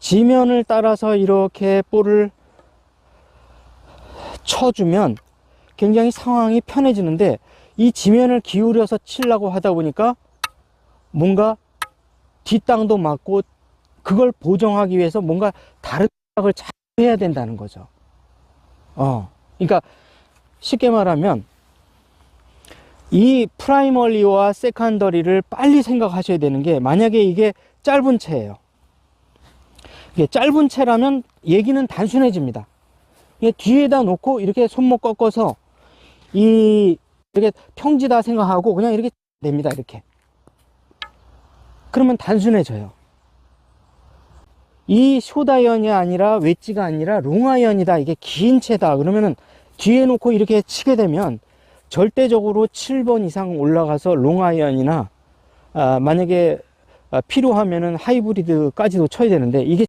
지면을 따라서 이렇게 볼을 쳐주면 굉장히 상황이 편해지는데 이 지면을 기울여서 치려고 하다 보니까 뭔가 뒷땅도 맞고 그걸 보정하기 위해서 뭔가 다른 생각을 잘 해야 된다는 거죠. 어, 그러니까 쉽게 말하면 이 프라이머리와 세컨더리를 빨리 생각하셔야 되는 게 만약에 이게 짧은 채예요. 이게 짧은 채라면 얘기는 단순해집니다. 이게 뒤에다 놓고 이렇게 손목 꺾어서 이 이렇게 평지다 생각하고 그냥 이렇게 됩니다. 이렇게. 그러면 단순해져요. 이 숏아이언이 아니라 웨지가 아니라 롱아이언이다. 이게 긴 채다. 그러면은 뒤에 놓고 이렇게 치게 되면 절대적으로 7번 이상 올라가서 롱아이언이나 아, 만약에 아, 필요하면은 하이브리드까지도 쳐야 되는데 이게